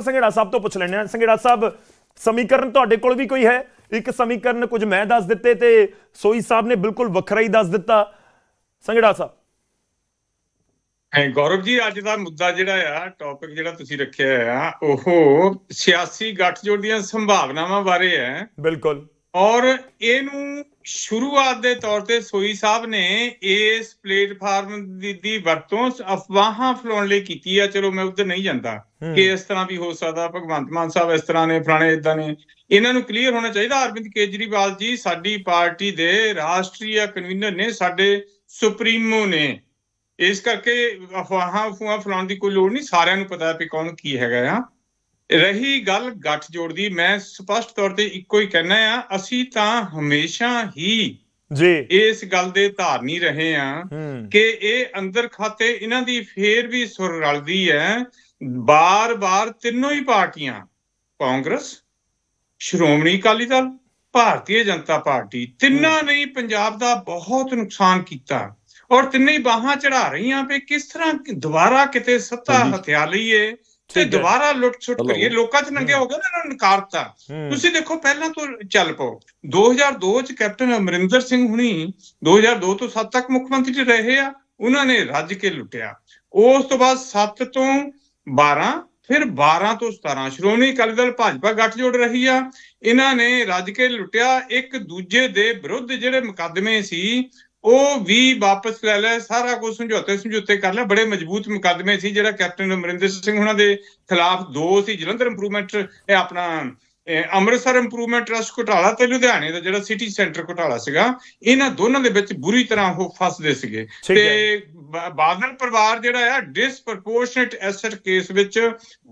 ਸੰਘੇੜਾ ਸਾਹਿਬ ਤੋਂ ਪੁੱਛ ਲੈਣੇ ਆ ਸੰਘੇੜਾ ਸਾਹਿਬ ਸਮੀਕਰਨ ਤੁਹਾਡੇ ਕੋਲ ਵੀ ਕੋਈ ਹੈ? ਇੱਕ ਸਮੀਕਰਨ ਕੁਝ ਮੈਂ ਦੱਸ ਦਿੱਤੇ ਤੇ ਸੋਈ ਸਾਹਿਬ ਨੇ ਬਿਲਕੁਲ ਵੱਖਰਾ ਹੀ ਦੱਸ ਦਿੱਤਾ। ਸੰਘੇੜਾ ਸਾਹਿਬ। ਗੌਰਵ ਜੀ ਅੱਜ ਦਾ ਮੁੱਦਾ ਜਿਹੜਾ ਆ ਟੌਪਿਕ ਜਿਹੜਾ ਤੁਸੀਂ ਰੱਖਿਆ ਆ ਉਹ ਸਿਆਸੀ ਗੱਠਜੋੜ ਦੀਆਂ ਸੰਭਾਵਨਾਵਾਂ ਬਾਰੇ ਹੈ। ਬਿਲਕੁਲ। ਔਰ ਇਹਨੂੰ ਸ਼ੁਰੂਆਤ ਦੇ ਤੌਰ ਤੇ ਸੋਈ ਸਾਹਿਬ ਨੇ ਇਸ ਪਲੇਟਫਾਰਮ ਦੀ, ਵਰਤੋਂ ਅਫਵਾਹਾਂ ਫੈਲਾਉਣ ਲਈ ਕੀਤੀ ਆ। ਚਲੋ ਮੈਂ ਉੱਧਰ ਨਹੀਂ ਜਾਂਦਾ। ਕਿ ਇਸ ਤਰ੍ਹਾਂ ਵੀ ਹੋ ਸਕਦਾ। ਭਗਵੰਤ ਮਾਨ ਸਾਹਿਬ ਇਸ ਤਰ੍ਹਾਂ ਨੇ ਫਲਾਣੇ ਇਦਾਂ ਨੇ। ਇਹਨਾਂ ਨੂੰ ਕਲੀਅਰ ਹੋਣਾ ਚਾਹੀਦਾ। ਅਰਵਿੰਦ ਕੇਜਰੀਵਾਲ ਜੀ ਸਾਡੀ ਪਾਰਟੀ ਦੇ ਰਾਸ਼ਟਰੀ ਕਨਵੀਨਰ ਨੇ ਸਾਡੇ ਸੁਪਰੀਮੋ ਨੇ। ਇਸ ਕਰਕੇ ਅਫਵਾਹਾਂ ਅਫਵਾਹਾਂ ਫੈਲਾਉਣ ਦੀ ਕੋਈ ਲੋੜ ਨਹੀਂ। ਸਾਰਿਆਂ ਨੂੰ ਪਤਾ ਹੈ ਕਿ ਕੌਣ ਕੀ ਹੈਗਾ ਆ। ਰਹੀ ਗੱਲ ਗੱਠ ਜੋੜ ਦੀ ਮੈਂ ਸਪਸ਼ਟ ਤੌਰ ਤੇ ਇੱਕੋ ਹੀ ਕਹਿਣਾ ਆ ਅਸੀਂ ਤਾਂ ਹਮੇਸ਼ਾ ਹੀ ਜੀ। ਇਸ ਗੱਲ ਦੇ ਧਾਰਨੀ ਰਹੇ ਆ ਕਿ ਇਹ ਅੰਦਰ ਖਾਤੇ ਇਹਨਾਂ ਦੀ ਫੇਰ ਵੀ ਸੁਰ ਰਲਦੀ ਹੈ ਬਾਰ-ਬਾਰ ਤਿੰਨੋਂ ਹੀ ਪਾਰਟੀਆਂ ਕਾਂਗਰਸ ਸ਼੍ਰੋਮਣੀ ਅਕਾਲੀ ਦਲ ਭਾਰਤੀ ਜਨਤਾ ਪਾਰਟੀ ਤਿੰਨਾਂ ਨੇ ਪੰਜਾਬ ਦਾ ਬਹੁਤ ਨੁਕਸਾਨ ਕੀਤਾ ਔਰ ਤਿੰਨੇ ਹੀ ਬਾਹਾਂ ਚੜਾ ਰਹੀਆਂ ਵੀ ਕਿਸ ਤਰ੍ਹਾਂ ਦੁਬਾਰਾ ਕਿਤੇ ਸੱਤਾ। ਹਥਿਆ ਲਈਏ। ਤੇ। ਦੁਬਾਰਾ ਲੁੱਟ-ਛੁੱਟ. ਕਰੀਏ। ਲੋਕਾਂ 'ਚ ਨੰਗੇ ਹੋ। ਗਏ ਨਾ ਇਹਨਾਂ ਨੂੰ ਨਕਾਰਤਾ। ਤੁਸੀਂ ਦੇਖੋ ਪਹਿਲਾਂ ਤੋਂ ਚੱਲ ਪਓ। 2002 ਚ ਕੈਪਟਨ ਅਮਰਿੰਦਰ ਸਿੰਘ ਹੁਣੀ 2002 ਤੋਂ 7 ਤੱਕ ਮੁੱਖ ਮੰਤਰੀ ਰਹੇ ਆ। ਉਹਨਾਂ ਨੇ ਰੱਜ ਕੇ ਲੁੱਟਿਆ। ਉਸ ਤੋਂ ਬਾਅਦ 7 ਤੋਂ 12 ਫਿਰ 12 ਤੋਂ 17 ਸ਼੍ਰੋਮਣੀ ਅਕਾਲੀ ਦਲ ਭਾਜਪਾ ਗੱਠਜੋੜ ਰਹੀ ਆ। ਇਹਨਾਂ ਨੇ ਰੱਜ ਕੇ ਲੁੱਟਿਆ। ਇੱਕ ਦੂਜੇ ਦੇ ਵਿਰੁੱਧ ਜਿਹੜੇ ਮੁਕੱਦਮੇ ਸੀ ਉਹ ਵੀ ਵਾਪਸ ਲੈ ਲੈ ਸਾਰਾ ਕੁਝ ਸਮਝੌਤੇ ਸਮਝੌਤੇ ਕਰ ਲਿਆ ਬੜੇ ਮਜ਼ਬੂਤ ਮੁਕੱਦਮੇ ਸੀ ਜਿਹੜਾ ਕੈਪਟਨ ਅਮਰਿੰਦਰ ਸਿੰਘ ਉਹਨਾਂ ਦੇ ਖਿਲਾਫ ਦੋ ਸੀ। ਜਲੰਧਰ ਇੰਪਰੂਵਮੈਂਟ ਇਹ ਆਪਣਾ ਅੰਮ੍ਰਿਤਸਰ ਇੰਪਰੂਵਮੈਂਟ ਟਰਸਟ ਘੁਟਾਲਾ ਤੇ ਲੁਧਿਆਣੇ ਦਾ ਜਿਹੜਾ ਸਿਟੀ ਸੈਂਟਰ ਘੁਟਾਲਾ ਸੀਗਾ ਇਹਨਾਂ ਦੋਨਾਂ ਦੇ ਵਿੱਚ ਬੁਰੀ ਤਰ੍ਹਾਂ ਉਹ ਫਸਦੇ ਸੀਗੇ। ਤੇ ਬਾਦਲ ਪਰਿਵਾਰ ਜਿਹੜਾ ਆ ਡਿਸਪ੍ਰੋਪੋਰਸ਼ਨੇਟ ਐਸੈਟ ਕੇਸ ਵਿੱਚ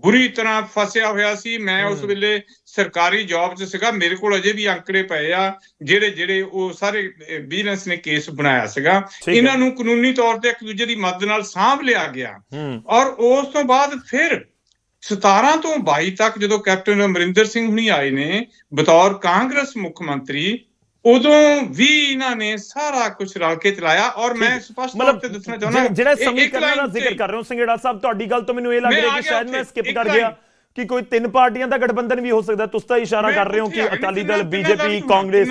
ਬੁਰੀ ਤਰ੍ਹਾਂ ਫਸਿਆ ਹੋਇਆ ਸੀ। ਮੈਂ ਉਸ। ਵੇਲੇ ਸਰਕਾਰੀ ਜੌਬ 'ਚ ਸੀਗਾ ਮੇਰੇ ਕੋਲ ਅਜੇ ਵੀ ਅੰਕੜੇ ਪਏ ਆ ਜਿਹੜੇ ਜਿਹੜੇ ਉਹ ਸਾਰੇ ਵਿਜੀਲੈਂਸ ਨੇ ਕੇਸ ਬਣਾਇਆ ਸੀਗਾ। ਇਹਨਾਂ ਨੂੰ ਕਾਨੂੰਨੀ ਤੌਰ ਤੇ ਇੱਕ ਦੂਜੇ ਦੀ ਮਦਦ ਨਾਲ ਸਾਂਭ ਲਿਆ ਗਿਆ। ਔਰ ਉਸ ਤੋਂ ਬਾਅਦ ਫਿਰ 17 ਤੋਂ 22 ਤੱਕ ਜਦੋਂ ਕੈਪਟਨ ਅਮਰਿੰਦਰ ਸਿੰਘ ਹੁਣੀ ਆਏ ਨੇ ਬਤੌਰ ਕਾਂਗਰਸ ਮੁੱਖ ਮੰਤਰੀ ਉਦੋਂ ਵੀ ਇਹਨਾਂ ਨੇ ਸਾਰਾ ਕੁਝ ਰਲ ਕੇ ਚਲਾਇਆ ਔਰ ਮੈਂ। ਸਪਸ਼ਟ ਤੌਰ ਤੇ ਦੱਸਣਾ ਚਾਹੁੰਦਾ ਜਿਹੜਾ- ਸਮੀਕਰਨਾਂ ਦਾ ਜ਼ਿਕਰ ਕਰ ਰਹੇ ਹੋ ਸੰਗੇੜਾ ਸਾਹਿਬ ਤੁਹਾਡੀ ਗੱਲ ਤੋਂ ਮੈਨੂੰ ਇਹ ਲੱਗ ਰਿਹਾ ਕਿ ਸ਼ਾਇਦ ਮੈਂ ਸਕਿਪ ਕਰ ਗਿਆ। ਕਿ ਕੋਈ ਤਿੰਨ ਪਾਰਟੀਆਂ ਦਾ ਗਠਬੰਧਨ ਵੀ ਹੋ ਸਕਦਾ ਤੁਸੀਂ ਤਾਂ ਇਸ਼ਾਰਾ ਕਰ ਰਹੇ ਹੋ ਕਿ ਅਕਾਲੀ ਦਲ ਬੀਜੇਪੀ ਕਾਂਗਰਸ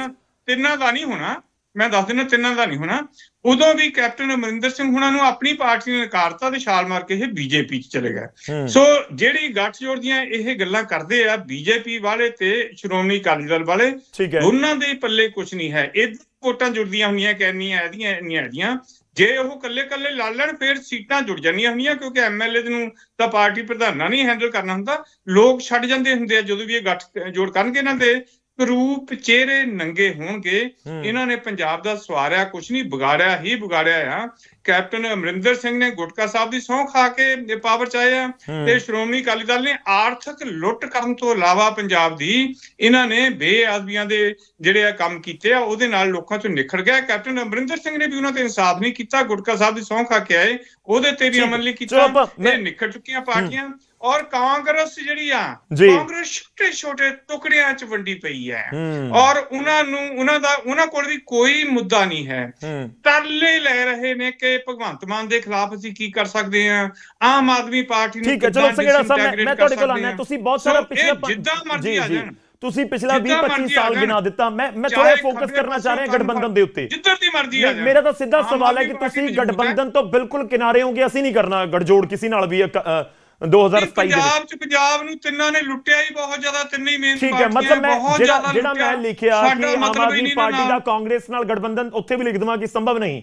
ਤਿੰਨਾਂ ਦਾ ਨਹੀਂ ਹੋਣਾ ਮੈਂ ਦੱਸ ਦਿੰਦਾ ਤਿੰਨਾਂ ਦਾ ਨਹੀਂ ਹੋਣਾ। ਉਦੋਂ ਵੀ ਕੈਪਟਨ ਅਮਰਿੰਦਰ ਸਿੰਘ ਹੁਣਾਂ ਨੂੰ ਆਪਣੀ ਪਾਰਟੀ ਨੇ ਨਕਾਰਤਾ ਤੇ ਛਾਲ ਮਾਰ ਕੇ ਇਹ ਬੀਜੇਪੀ 'ਚ ਚਲੇ ਗਏ। ਸੋ ਜਿਹੜੀ ਗੱਠਜੋੜ ਦੀਆਂ ਇਹ ਗੱਲਾਂ ਕਰਦੇ ਆ ਬੀਜੇਪੀ ਵਾਲੇ ਤੇ ਸ਼੍ਰੋਮਣੀ ਅਕਾਲੀ ਦਲ ਵਾਲੇ ਦੋਨਾਂ ਦੇ ਪੱਲੇ ਕੁਝ ਨਹੀਂ ਹੈ। ਇਹ ਵੋਟਾਂ ਜੁੜਦੀਆਂ ਹੁੰਦੀਆਂ ਕਹਿੰਦੀਆਂ ਇਹਦੀਆਂ ਇੰਨੀਆਂ ਇਹਦੀਆਂ। ਜੇ ਉਹ ਕੱਲੇ ਕੱਲੇ ਲਾ ਲੈਣ ਫਿਰ ਸੀਟਾਂ ਜੁੜ ਜਾਂਦੀਆਂ ਹੁੰਦੀਆਂ ਕਿਉਂਕਿ ਐਮਐਲਏ ਨੂੰ ਤਾਂ ਪਾਰਟੀ ਪ੍ਰਧਾਨਾਂ ਨਹੀਂ ਹੈਂਡਲ ਕਰਨਾ ਹੁੰਦਾ। ਲੋਕ ਛੱਡ ਜਾਂਦੇ ਹੁੰਦੇ ਆ ਜਦੋਂ ਵੀ ਇਹ ਗੱਠ ਜੋੜ ਕਰਨਗੇ ਇਹਨਾਂ ਦੇ। ਰੂਪ ਚਿਹਰੇ ਨੰਗੇ ਹੋਣਗੇ। ਇਹਨਾਂ ਨੇ ਪੰਜਾਬ ਦਾ ਸਵਾਰਿਆ ਕੁਝ ਨਹੀਂ ਵਿਗਾੜਿਆ ਹੀ ਵਿਗਾੜਿਆ ਆ। ਕੈਪਟਨ ਅਮਰਿੰਦਰ ਸਿੰਘ ਨੇ ਗੁਟਕਾ ਸਾਹਿਬ ਦੀ ਸਹੁੰ ਖਾ ਕੇ ਪਾਵਰ ਚ ਆਏ ਆ। ਹੂੰ। ਤੇ ਸ਼੍ਰੋਮਣੀ ਅਕਾਲੀ ਦਲ ਨੇ ਆਰਥਿਕ ਲੁੱਟ ਕਰਨ ਤੋਂ ਇਲਾਵਾ ਪੰਜਾਬ ਦੀ ਇਹਨਾਂ ਨੇ ਬੇਅਦਬੀਆਂ ਦੇ ਜਿਹੜੇ ਆ ਕੰਮ ਕੀਤੇ ਆ ਉਹਦੇ ਨਾਲ ਲੋਕਾਂ ਚੋਂ ਨਿਖੜ ਗਿਆ। ਕੈਪਟਨ ਅਮਰਿੰਦਰ ਸਿੰਘ ਨੇ ਵੀ ਉਹਨਾਂ ਤੇ ਇਨਸਾਫ ਨਹੀਂ ਕੀਤਾ। ਗੁਟਕਾ ਸਾਹਿਬ ਦੀ ਸਹੁੰ ਖਾ ਕੇ ਆਏ। ਉਹਦੇ ਤੇ ਵੀ। ਅਮਲ ਨਹੀਂ ਕੀਤਾ ਇਹ ਨਿਖੜ ਚੁੱਕੀਆਂ ਪਾਰਟੀਆਂ ਔਰ ਕਾਂਗਰਸ ਜਿਹੜੀ ਆ। ਕਾਂਗਰਸ ਛੋਟੇ ਛੋਟੇ ਟੁਕੜਿਆਂ 'ਚ ਵੰਡੀ ਪਈ ਹੈ ਔਰ ਉਹਨਾਂ ਨੂੰ ਉਹਨਾਂ ਦਾ ਉਹਨਾਂ ਕੋਲ ਵੀ ਕੋਈ ਮੁੱਦਾ ਨਹੀਂ ਹੈ ਤਰਲੇ ਲੈ ਰਹੇ ਨੇ ਕਿ ਭਗਵੰਤ ਮਾਨ ਦੇ ਖਿਲਾਫ ਅਸੀਂ ਕੀ ਕਰ ਸਕਦੇ ਹਾਂ ਆਮ ਆਦਮੀ ਪਾਰਟੀ ਨੂੰ ਠੀਕ ਹੈ ਚਲੋ ਕਿੱਦਾਂ ਸੰਗੇੜਾ ਸਾਹਿਬ ਮੈਂ- disintegrate ਮੈਂ ਕਰ ਤੁਹਾਡੇ ਕੋਲ ਸਕਦੇ ਆਣਾ ਹਾਂ। ਤੁਸੀਂ ਬਹੁਤ ਸੋ ਸਾਰਾ ਇਹ ਪਿਛਲਾ ਜਿੱਦਾਂ ਮਰਜ਼ੀ ਆ। ਜਾਣ ਤੁਸੀਂ ਪਿਛਲਾ 20 ਜਿੱਦਾਂ 25 ਮਰਜ਼ੀ ਆ ਸਾਲ। ਗਿਣਾ ਦਿੱਤਾ ਮੈਂ ਮੈਂ ਥੋੜਾ ਫੋਕਸ ਕਰਨਾ ਚਾਹ ਰਿਹਾ ਗਠਬੰਧਨ ਦੇ ਉੱਤੇ ਜਿੱਧਰ ਦੀ ਮਰਜ਼ੀ ਆ ਮੇਰਾ ਤਾਂ ਸਿੱਧਾ ਸਵਾਲ ਹੈ ਕਿ ਤੁਸੀਂ। ਗਠਬੰਧਨ ਤੋਂ ਬਿਲਕੁਲ ਕਿਨਾਰੇ ਹੋਗੇ ਅਸੀਂ ਨਹੀਂ ਕਰਨਾ ਗੜਜੋੜ ਕਿਸੇ ਨਾਲ ਵੀ ਇੱਕ, ਅ, 2027 ਦੇ ਵਿੱਚ ਪੰਜਾਬ ਚ ਪੰਜਾਬ ਨੂੰ ਤਿੰਨਾਂ ਨੇ ਲੁੱਟਿਆ ਹੀ ਬਹੁਤ ਜ਼ਿਆਦਾ ਤਿੰਨੇ ਹੀ ਮੇਨ ਠੀਕ ਹੈ ਮਤਲਬ ਮੈਂ ਜਿਹੜਾ ਜਿਹੜਾ ਮੈਂ ਲਿਖਿਆ ਕਿ ਆਮ ਆਦਮੀ ਪਾਰਟੀ ਦਾ। ਕਾਂਗਰਸ ਨਾਲ ਗਠਬੰਧਨ ਉੱਥੇ ਵੀ ਲਿਖ ਦਵਾਂ ਕਿ ਸੰਭਵ ਨਹੀਂ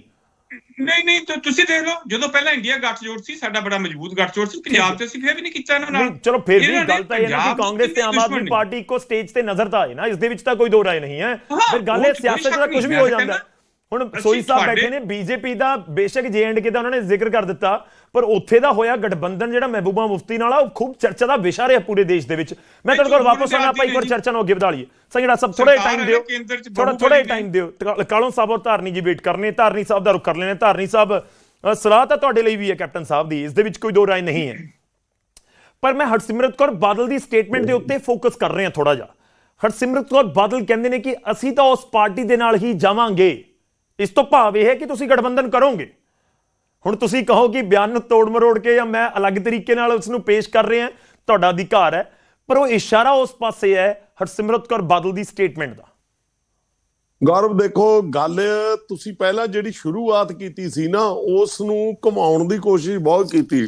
ਨਹੀਂ ਨਹੀਂ ਤਾਂ ਤੁਸੀਂ ਦੇਖ ਲਓ ਜਦੋਂ ਪਹਿਲਾਂ ਇੰਡੀਆ ਗੱਠਜੋੜ ਸੀ ਸਾਡਾ ਬੜਾ ਮਜ਼ਬੂਤ ਗੱਠਜੋੜ ਸੀ ਪੰਜਾਬ ਤੇ ਅਸੀਂ ਫਿਰ ਵੀ ਨਹੀਂ ਕੀਤਾ ਇਹਨਾਂ ਨਾਲ। ਚਲੋ ਫਿਰ ਵੀ ਗੱਲ ਤਾਂ ਇਹ ਨਾ ਕਿ ਕਾਂਗਰਸ ਤੇ ਆਮ ਆਦਮੀ ਪਾਰਟੀ ਇੱਕੋ ਸਟੇਜ ਤੇ ਨਜ਼ਰ ਤਾਂ ਆਏ ਨਾ ਇਸ ਦੇ ਵਿੱਚ ਤਾਂ ਕੋਈ ਦੋ ਰਾਏ ਨਹੀਂ ਹੈ। ਫਿਰ ਗੱਲ ਇਹ ਸਿਆਸਤ ਦਾ ਕੁਝ ਵੀ ਹੋ ਜਾਂਦਾ। ਹੁਣ ਸੋਈ ਸਾਹਿਬ ਬੈਠੇ ਨੇ ਬੀਜੇਪੀ ਦਾ ਬੇਸ਼ੱਕ ਜੇਐਂਡਕੇ ਦਾ ਉਹਨਾਂ ਨੇ ਜ਼ਿਕਰ ਕਰ ਦਿੱਤਾ। ਪਰ ਉੱਥੇ ਦਾ ਹੋਇਆ ਗਠਬੰਧਨ ਜਿਹੜਾ ਮਹਿਬੂਬਾ ਮੁਫਤੀ ਨਾਲ ਆ ਉਹ ਖੂਬ ਚਰਚਾ ਦਾ ਵਿਸ਼ਾ ਰਿਹਾ ਪੂਰੇ ਦੇਸ਼ ਦੇ ਵਿੱਚ। ਮੈਂ ਤੁਹਾਡੇ ਕੋਲ ਵਾਪਸ ਆਉਣਾ ਆਪਾਂ ਇੱਕ ਵਾਰ ਚਰਚਾ ਨੂੰ ਅੱਗੇ ਵਧਾ ਲਈਏ। ਸੰਗੜਾ ਸਾਹਿਬ ਥੋੜਾ ਸਰਕਾਰ ਟਾਈਮ ਹੈ ਦਿਓ ਥੋੜਾ ਥੋੜਾ ਟਾਈਮ ਦਿਓ। ਕਾਲੋਂ ਸਾਹਿਬ ਔਰ ਧਾਰਨੀ ਜੀ ਵੇਟ ਕਰਨੇ ਧਾਰਨੀ ਸਾਹਿਬ ਦਾ ਰੁਕ ਕਰ ਲੈਣੇ ਧਾਰਨੀ ਸਾਹਿਬ ਸਲਾਹ ਤਾਂ ਤੁਹਾਡੇ ਲਈ ਵੀ ਹੈ ਕੈਪਟਨ ਸਾਹਿਬ ਦੀ ਇਸ ਦੇ ਵਿੱਚ ਕੋਈ ਦੋ ਰਾਏ ਨਹੀਂ ਹੈ। ਪਰ ਮੈਂ ਹਰਸਿਮਰਤ ਕੌਰ ਬਾਦਲ ਦੀ ਸਟੇਟਮੈਂਟ ਦੇ ਉੱਤੇ ਫੋਕਸ ਕਰ ਰਿਹਾ ਥੋੜਾ ਜਿਹਾ। ਹਰਸਿਮਰਤ ਕੌਰ ਬਾਦਲ ਕਹਿੰਦੇ ਨੇ ਕਿ ਅਸੀਂ ਤਾਂ ਉਸ ਪਾਰਟੀ ਦੇ ਨਾਲ ਹੀ ਜਾਵਾਂਗੇ। ਇਸ ਤੋਂ ਭਾਵ ਇਹ ਹੈ ਕਿ ਤੁਸੀਂ ਗਠਬੰਧਨ ਕਰੋਗੇ। ਹੁਣ ਤੁਸੀਂ ਕਹੋ ਕਿ ਬਿਆਨ ਨੂੰ ਤੋੜ ਮਰੋੜ ਕੇ ਜਾਂ ਮੈਂ ਅਲੱਗ ਤਰੀਕੇ ਨਾਲ ਉਸ ਨੂੰ ਪੇਸ਼ ਕਰ ਰਿਹਾ ਤੁਹਾਡਾ ਅਧਿਕਾਰ ਹੈ। ਪਰ ਉਹ ਇਸ਼ਾਰਾ ਉਸ ਪਾਸੇ ਹੈ ਹਰਸਿਮਰਤ ਕੌਰ ਬਾਦਲ ਦੀ ਸਟੇਟਮੈਂਟ ਦਾ। ਗੌਰਵ ਦੇਖੋ ਗੱਲ ਤੁਸੀਂ ਪਹਿਲਾਂ ਜਿਹੜੀ ਸ਼ੁਰੂਆਤ ਕੀਤੀ ਸੀ ਨਾ ਉਸ ਨੂੰ ਘੁਮਾਉਣ ਦੀ ਕੋਸ਼ਿਸ਼ ਬਹੁਤ ਕੀਤੀ।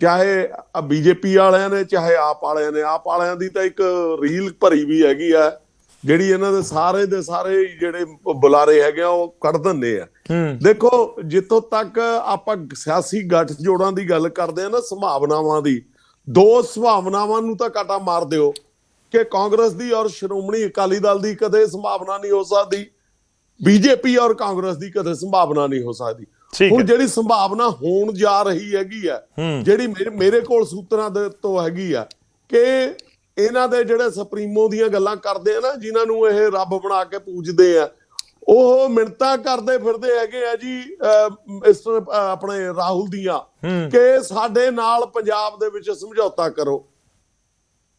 ਚਾਹੇ ਬੀਜੇਪੀ ਵਾਲਿਆਂ ਨੇ ਚਾਹੇ ਆਪ ਵਾਲਿਆਂ ਨੇ। ਆਪ ਵਾਲਿਆਂ ਦੀ ਤਾਂ ਇੱਕ ਰੀਲ ਭਰੀ ਵੀ ਹੈਗੀ ਆ। ਜਿਹੜੀ ਇਹਨਾਂ ਦੇ ਸਾਰੇ ਦੇ ਸਾਰੇ ਜਿਹੜੇ ਬੁਲਾਰੇ ਹੈਗੇ ਆ ਉਹ ਕੱਢ ਦਿੰਦੇ ਆ। ਦੇਖੋ ਜਿੱਥੋਂ ਤੱਕ ਆਪਾਂ ਸਿਆਸੀ ਗੱਠ ਜੋੜਾਂ ਦੀ ਗੱਲ ਕਰਦੇ ਆ ਨਾ ਸੰਭਾਵਨਾਵਾਂ ਦੀ ਦੋ ਸੰਭਾਵਨਾਵਾਂ ਨੂੰ ਤਾਂ ਕਾਟਾ ਮਾਰ ਦਿਓ ਕਿ ਕਾਂਗਰਸ ਦੀ ਔਰ ਸ਼੍ਰੋਮਣੀ ਅਕਾਲੀ ਦਲ ਦੀ ਕਦੇ ਸੰਭਾਵਨਾ ਨਹੀਂ ਹੋ ਸਕਦੀ ਬੀਜੇਪੀ ਔਰ ਕਾਂਗਰਸ ਦੀ ਕਦੇ ਸੰਭਾਵਨਾ ਨਹੀਂ ਹੋ ਸਕਦੀ। ਹੁਣ ਜਿਹੜੀ ਸੰਭਾਵਨਾ ਹੋਣ ਜਾ ਰਹੀ ਹੈਗੀ ਆ। ਜਿਹੜੀ ਮੇਰੇ ਮੇਰੇ ਕੋਲ ਸੂਤਰਾਂ ਦੇ ਤੋਂ ਹੈਗੀ ਆ ਕਿ ਇਹਨਾਂ ਦੇ ਜਿਹੜੇ ਸੁਪਰੀਮੋ ਦੀਆਂ ਗੱਲਾਂ ਕਰਦੇ ਆ ਨਾ ਜਿਨ੍ਹਾਂ ਨੂੰ ਇਹ ਰੱਬ ਬਣਾ ਕੇ ਪੂਜਦੇ ਆ ਉਹ ਮਿੰਤਾ ਕਰਦੇ ਫਿਰਦੇ ਹੈਗੇ ਆ ਜੀ ਇਸ ਆਪਣੇ ਰਾਹੁਲ ਦੀਆਂ ਕਿ ਸਾਡੇ ਨਾਲ ਪੰਜਾਬ ਦੇ ਵਿੱਚ ਸਮਝੌਤਾ ਕਰੋ।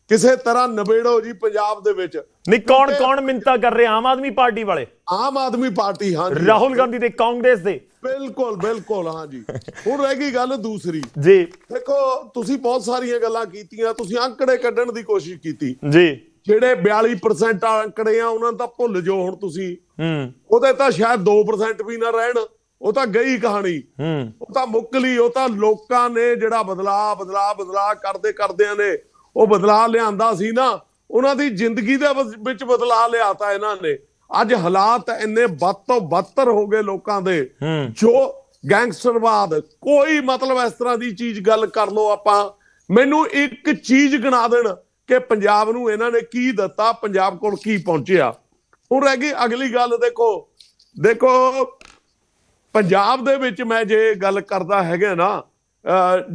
ਕਿਸੇ ਤਰ੍ਹਾਂ ਨਿਬੇੜੋ ਜੀ ਪੰਜਾਬ ਦੇ ਵਿੱਚ। ਨਹੀਂ ਕੌਣ ਕੌਣ ਮਿੰਤਾ ਕਰ ਰਹੇ? ਆਮ ਆਦਮੀ ਪਾਰਟੀ ਵਾਲੇ। ਆਮ ਆਦਮੀ ਪਾਰਟੀ ਹਾਂ ਰਾਹੁਲ ਗਾਂਧੀ ਤੇ ਕਾਂਗਰਸ ਦੇ। ਬਿਲਕੁਲ ਬਿਲਕੁਲ ਹਾਂ ਜੀ। ਹੁਣ ਰਹਿ ਗਈ ਗੱਲ ਦੂਸਰੀ। ਜੀ। ਦੇਖੋ ਤੁਸੀਂ ਬਹੁਤ ਸਾਰੀਆਂ ਗੱਲਾਂ ਕੀਤੀਆਂ ਤੁਸੀਂ ਅੰਕੜੇ ਕੱਢਣ ਦੀ ਕੋਸ਼ਿਸ਼ ਕੀਤੀ। ਜੀ। ਜਿਹੜੇ 42% ਅੰਕੜੇ ਆ ਉਹਨਾਂ ਤਾਂ ਭੁੱਲ ਜਾਓ ਹੁਣ ਤੁਸੀਂ। ਹੂੰ। ਉਹਦੇ ਤਾਂ ਸ਼ਾਇਦ 2% ਵੀ ਨਾ ਰਹਿਣ ਉਹ ਤਾਂ ਗਈ ਕਹਾਣੀ। ਹੂੰ। ਉਹ ਤਾਂ ਮੁੱਕ ਲਈ ਉਹ ਤਾਂ ਲੋਕਾਂ ਨੇ ਜਿਹੜਾ ਬਦਲਾ ਬਦਲਾ ਬਦਲਾ ਕਰਦੇ ਕਰਦਿਆਂ ਨੇ ਉਹ ਬਦਲਾ ਲਿਆਂਦਾ ਸੀ ਨਾ। ਉਹਨਾਂ ਦੀ ਜ਼ਿੰਦਗੀ ਦੇ ਵਿੱਚ ਬਦਲਾ ਲਿਆਤਾ ਇਹਨਾਂ ਨੇ। ਅੱਜ ਹਾਲਾਤ ਇੰਨੇ ਵੱਧ ਤੋਂ ਬੱਤਰ ਹੋ ਗਏ ਲੋਕਾਂ ਦੇ ਜੋ ਗੈਂਗਸਟਰਵਾਦ ਕੋਈ ਮਤਲਬ ਇਸ ਤਰ੍ਹਾਂ ਦੀ ਚੀਜ਼ ਗੱਲ ਕਰ ਲਓ ਆਪਾਂ ਮੈਨੂੰ ਇੱਕ ਚੀਜ਼ ਗਿਣਾ ਦੇਣ ਕਿ ਪੰਜਾਬ ਨੂੰ ਇਹਨਾਂ ਨੇ ਕੀ ਦਿੱਤਾ ਪੰਜਾਬ ਕੋਲ ਕੀ ਪਹੁੰਚਿਆ। ਹੁਣ ਰਹਿ ਗਈ ਅਗਲੀ ਗੱਲ ਦੇਖੋ ਦੇਖੋ ਪੰਜਾਬ ਦੇ ਵਿੱਚ ਮੈਂ ਜੇ ਗੱਲ ਕਰਦਾ ਹੈਗਾ ਨਾ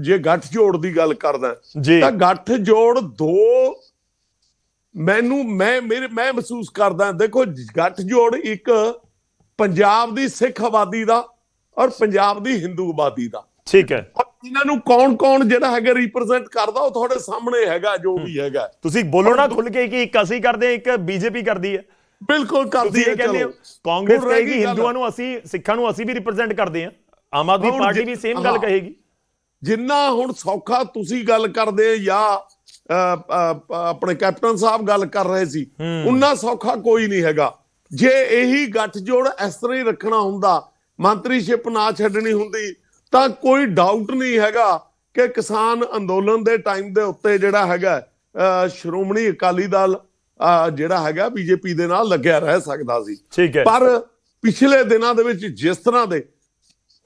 ਜੇ ਗੱਠ ਜੋੜ ਦੀ ਗੱਲ ਕਰਦਾ ਤਾਂ ਗੱਠ ਜੋੜ ਦੋ ਮੈਨੂੰ ਮੈਂ ਮੇਰੇ ਮੈਂ ਮਹਿਸੂਸ ਕਰਦਾ ਦੇਖੋ ਗੱਠ ਜੋੜ ਇੱਕ ਪੰਜਾਬ ਦੀ ਸਿੱਖ ਆਬਾਦੀ ਦਾ ਔਰ ਪੰਜਾਬ ਦੀ ਹਿੰਦੂ ਆਬਾਦੀ ਦਾ। ਠੀਕ ਹੈ। ਇਹਨਾਂ ਨੂੰ ਕੌਣ-ਕੌਣ ਜਿਹੜਾ ਹੈਗਾ ਰਿਪਰੈਜ਼ੈਂਟ ਕਰਦਾ ਉਹ ਤੁਹਾਡੇ ਸਾਹਮਣੇ ਹੈਗਾ ਜੋ ਵੀ ਹੈਗਾ। ਤੁਸੀਂ ਬੋਲੋ ਨਾ ਖੁੱਲ ਕੇ ਕਿ ਇੱਕ ਅਸੀਂ ਕਰਦੇ ਹਾਂ ਇੱਕ ਬੀਜੇਪੀ ਕਰਦੀ ਹੈ। ਬਿਲਕੁਲ ਕਰਦੀ ਹੈ ਕਹਿੰਦੇ ਕਾਂਗਰਸ ਕਹੇਗੀ। ਹਿੰਦੂਆਂ ਨੂੰ ਅਸੀਂ ਸਿੱਖਾਂ ਨੂੰ ਅਸੀਂ ਵੀ ਰਿਪਰੈਜ਼ੈਂਟ ਕਰਦੇ ਹਾਂ। ਆਮ ਆਦਮੀ ਪਾਰਟੀ ਵੀ ਸੇਮ ਗੱਲ। ਕਹੇਗੀ। ਜਿੰਨਾ ਹੁਣ ਸੌਖਾ ਤੁਸੀਂ ਗੱਲ ਕਰਦੇ ਆ ਜਾਂ ਆਪਣੇ ਕੈਪਟਨ ਸਾਹਿਬ ਗੱਲ ਕਰ ਰਹੇ ਸੀ। ਉਨਾ ਸੌਖਾ ਕੋਈ ਨਹੀਂ ਹੈਗਾ। ਜੇ ਇਹੀ ਗੱਠਜੋੜ ਇਸ ਤਰ੍ਹਾਂ ਹੀ ਰੱਖਣਾ ਹੁੰਦਾ ਮੰਤਰੀਸ਼ਿਪ ਨਾ ਛੱਡਣੀ ਹੁੰਦੀ ਤਾਂ ਕੋਈ ਡਾਊਟ ਨਹੀਂ ਹੈਗਾ ਕਿ ਕਿਸਾਨ ਅੰਦੋਲਨ ਦੇ ਟਾਈਮ ਦੇ ਉੱਤੇ ਜਿਹੜਾ ਹੈਗਾ ਸ਼੍ਰੋਮਣੀ ਅਕਾਲੀ ਦਲ ਜਿਹੜਾ ਹੈਗਾ ਬੀਜੇਪੀ ਦੇ ਨਾਲ ਲੱਗਿਆ ਰਹਿ ਸਕਦਾ ਸੀ। ਠੀਕ ਹੈ। ਪਰ ਪਿਛਲੇ ਦਿਨਾਂ ਦੇ ਵਿੱਚ ਜਿਸ ਤਰ੍ਹਾਂ ਦੇ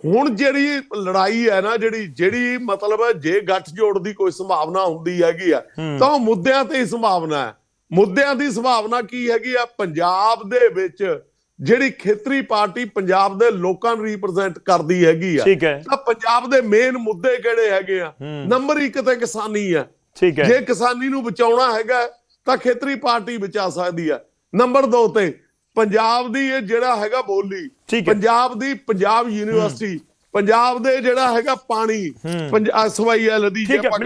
ਹੁਣ ਜਿਹੜੀ ਲੜਾਈ ਹੈ ਨਾ ਜਿਹੜੀ ਜਿਹੜੀ ਮਤਲਬ ਜੇ ਗੱਠ ਜੋੜ ਦੀ ਕੋਈ ਸੰਭਾਵਨਾ ਹੁੰਦੀ ਹੈਗੀ ਆ ਤਾਂ ਉਹ ਮੁੱਦਿਆਂ ਤੇ ਹੀ ਸੰਭਾਵਨਾ ਹੈ। ਮੁੱਦਿਆਂ ਦੀ ਸੰਭਾਵਨਾ ਕੀ ਹੈਗੀ ਆ? ਪੰਜਾਬ ਦੇ ਵਿੱਚ ਜਿਹੜੀ ਖੇਤਰੀ ਪਾਰਟੀ ਪੰਜਾਬ ਦੇ ਲੋਕਾਂ ਨੂੰ ਰਿਪਰੈਜ਼ੈਂਟ ਕਰਦੀ ਹੈਗੀ ਆ ਠੀਕ ਹੈ। ਤਾਂ ਪੰਜਾਬ ਦੇ ਮੇਨ ਮੁੱਦੇ ਕਿਹੜੇ ਹੈਗੇ ਆ। ਨੰਬਰ 1 ਤੇ ਕਿਸਾਨੀ ਆ। ਠੀਕ ਹੈ। ਜੇ ਕਿਸਾਨੀ ਨੂੰ ਬਚਾਉਣਾ ਹੈਗਾ ਤਾਂ ਖੇਤਰੀ ਪਾਰਟੀ ਬਚਾ ਸਕਦੀ ਹੈ ਨੰਬਰ 2 ਤੇ ਪੰਜਾਬ ਦੀ ਇਹ ਜਿਹੜਾ ਹੈਗਾ ਬੋਲੀ। ਪੰਜਾਬ ਦੀ ਪੰਜਾਬ ਯੂਨੀਵਰਸਿਟੀ ਪੰਜਾਬ ਦੇ ਜਿਹੜਾ ਹੈਗਾ ਪਾਣੀ। ਪੰਜਾਬ ਸਵਾਈ ਐਲ ਦੀ ਜੇ